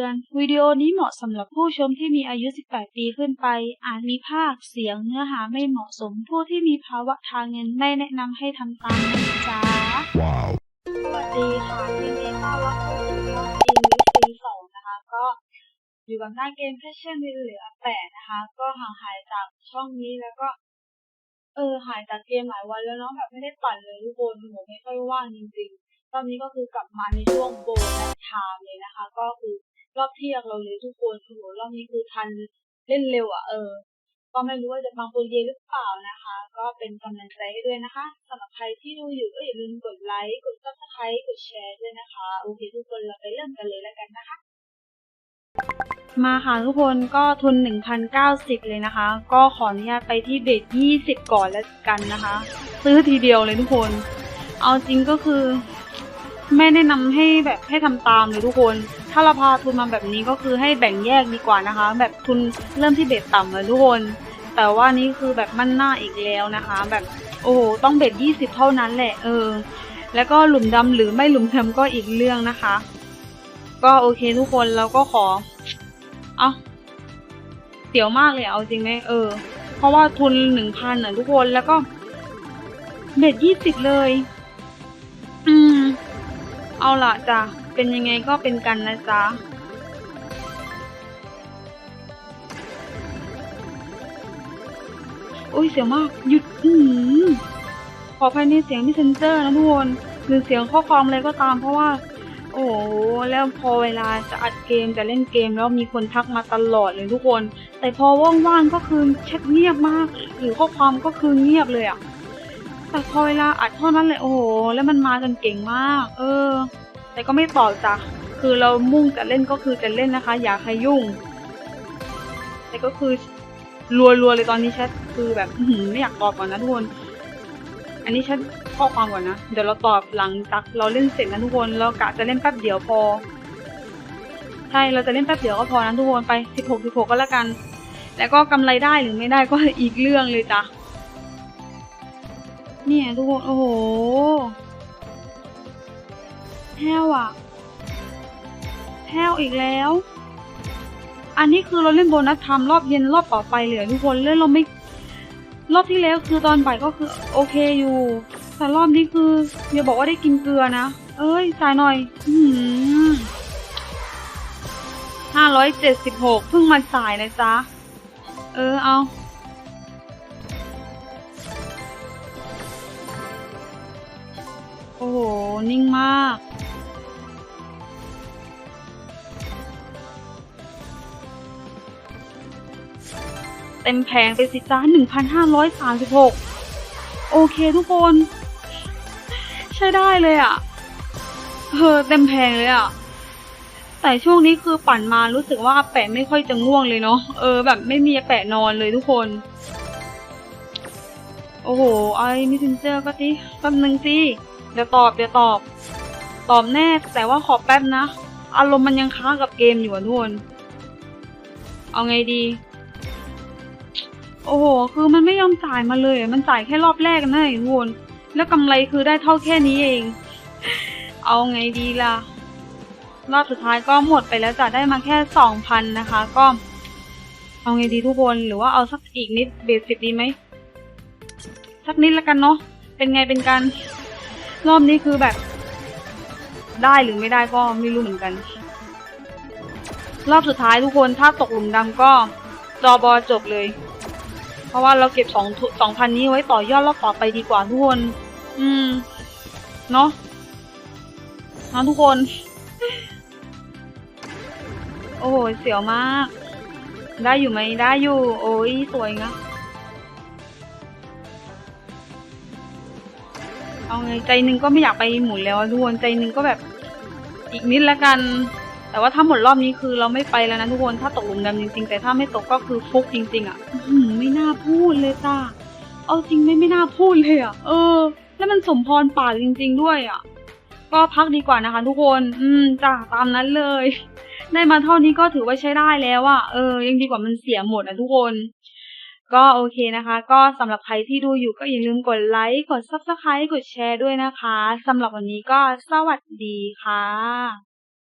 อน วิดีโอนี้เหมาะสำหรับผู้ชมที่มีอายุ 18 ปีขึ้นไป อาจมีภาพเสียงเนื้อหาไม่เหมาะสม ผู้ที่มีภาวะทางเงินไม่แนะนำให้ทำตามนะจ๊ะ Wow. สวัสดีค่ะยินดีต้อนรับเข้าสู่ช่องจีมิซีสองนะคะ ก็อยู่กับหน้าเกมแพชชั่นวินเหลือแปดนะคะ ก็ห่างหายจากช่องนี้แล้วก็ เออหายจากเกมหลายวันแล้วเนาะแบบไม่ได้ปั่นเลยทุกคนผมไม่ค่อยว่างจริงๆตอนนี้ก็คือกลับมาในช่วงโบนัสไทม์เลยนะคะ ก็คือ รอบเที่ยงเราเลยทุกคนโอ้โหรอบนี้คือทันเล่นเร็วอะเออ ก็ไม่รู้ว่าจะฟังคนเดียวหรือเปล่านะคะ ก็เป็นกำลังใจให้ด้วยนะคะสำหรับใครที่ดูอยู่ก็อย่าลืมกดไลค์กดซับสไครต์กดแชร์ด้วยนะคะ โอเคทุกคนเราไปเริ่มกันเลยแล้วกันนะคะ มาค่ะทุกคนก็ทุน 1,090 เลยนะคะ ก็ขออนุญาตไปที่เบส20 ก่อนแล้วกันนะคะ ซื้อทีเดียวเลยทุกคน เอาจริงก็คือ ไม่แนะนำให้แบบให้ทำตามเลยทุกคน ถ้าเราพาทุนมาแบบนี้ก็คือให้แบ่งแยกดีกว่านะคะ แบบทุนเริ่มที่เบสต่ำเลยทุกคน แต่ว่านี่คือแบบมั่นหน้าอีกแล้วนะคะ แบบโอ้โหต้องเบส20เท่านั้นแหละเออ แล้วก็หลุมดำหรือไม่หลุมดำก็อีกเรื่องนะคะ ก็โอเคทุกคนเราก็ขอ เอาเสียวมากเลยเอาจริงไหมเออ เพราะว่าทุนหนึ่งพันอะทุกคนแล้วก็เบ็ดยี่สิบเลย อืม เอาละจ้ะ เป็นยังไงก็เป็นกันนะจ๊ะโอ้ยเสียวมาก หยุด อืมขอภายในเสียงที่เซนเซอร์นะทุกคนหรือเสียงข้อความอะไรก็ตามเพราะว่า โอ้โหแล้วพอเวลาจะอัดเกมจะเล่นเกมแล้วมีคนทักมาตลอดเลยทุกคน แต่พอว่างๆก็คือแชทเงียบมาก หรือข้อความก็คือเงียบเลยอะ แต่พอเวลาอัดเท่านั้นเลยโอ้โห แล้วมันมากันเก่งมาก เออ แต่ก็ไม่ตอบจ้ะคือเรามุ่งจะเล่นก็คือจะเล่นนะคะ อย่าใครยุ่ง แต่ก็คือรัวๆเลยตอนนี้แชทคือแบบไม่อยากตอบก่อนนะทุกคน อันนี้แชทข้อความก่อนนะ เดี๋ยวเราตอบหลังจากเราเล่นเสร็จนะทุกคนเรากะจะเล่นแป๊บเดียวพอ ใช่เราจะเล่นแป๊บเดียวก็พอนะทุกคนไปสิบหกสิบหกก็แล้วกัน แล้วก็กำไรได้หรือไม่ได้ก็อีกเรื่องเลยจ้ะ เนี่ยทุกคน โอ้โห แห้วอะ แห้วอีกแล้ว อันนี้คือเราเล่นโบนัสทำรอบเย็นรอบต่อไปเลยทุกคนเล่นเราไม่ รอบที่แล้วคือตอนบ่ายก็คือโอเคอยู่ แต่รอบนี้คืออย่าบอกว่าได้กินเกลือนะ เอ้ยจ่ายหน่อยห้าร้อยเจ็ดสิบหกเพิ่งมาจ่ายนะจ๊ะ เออเอา โอ้โห นิ่งมาก เต็มแผงไปสิจ้าหนึ่งพันห้าร้อยสามสิบหกโอเคทุกคน ใช้ได้เลยอะ่ะเออเต็มแผงเลยอะ่ะ แต่ช่วงนี้คือปั่นมารู้สึกว่าแปะไม่ค่อยจะง่วงเลยเนาะเออแบบไม่มีแปะนอนเลยทุกคน โอ้โห ไอ้มิสเซนเจอร์ก็ทีแป๊บนึงสิ เดี๋ยวตอบเดี๋ยวตอบ ตอบแน่แต่ว่าขอแป๊บนะ อารมณ์มันยังค้างกับเกมอยู่อะทุกคนเอาไงดี โอ้โห คือมันไม่ยอมจ่ายมาเลย มันจ่ายแค่รอบแรกนะไอ้ทุกคนแล้วกำไรคือได้เท่าแค่นี้เอง เอาไงดีล่ะ รอบสุดท้ายก็หมดไปแล้วจ้ะได้มาแค่สองพันนะคะ ก็ เอาไงดีทุกคน หรือว่าเอาสักอีกนิดเบสิกดีไหมสักนิดละกันเนาะ เป็นไงเป็นกัน รอบนี้คือแบบ ได้หรือไม่ได้ก็ไม่รู้เหมือนกัน รอบสุดท้ายทุกคนถ้าตกหลุมดำก็จอบอจบเลย เพราะว่าเราเก็บสองสองพันนี้ไว้ต่อยอดรอบต่อไปดีกว่าทุกคน อืม เนาะนะทุกคน โอ้โหเสียวมาก ได้อยู่ไหมได้อยู่ โอ้ยสวยนะ เอาไงใจหนึ่งก็ไม่อยากไปหมุนแล้วทุกคนใจหนึ่งก็แบบอีกนิดละกัน แต่ว่าถ้าหมดรอบนี้คือเราไม่ไปแล้วนะทุกคนถ้าตกหลุมดำจริงๆ แต่ถ้าไม่ตกก็คือฟุกจริง ๆอะไม่น่าพูดเลยจ้าเอาจริงไม่ไม่น่าพูดเลยอะ เออ แล้วมันสมพรปากจริง ๆ ด้วยอะ ก็พักดีกว่านะคะ ทุกคน อืมจ้าตามนั้นเลย ได้มาเท่านี้ก็ถือว่าใช้ได้แล้วอะเออยังดีกว่ามันเสียหมดอะทุกคน ก็โอเคนะคะ ก็สำหรับใครที่ดูอยู่ก็อย่าลืมกดไลค์ กด subscribe กดแชร์ด้วยนะคะสำหรับวันนี้ก็สวัสดีค่ะ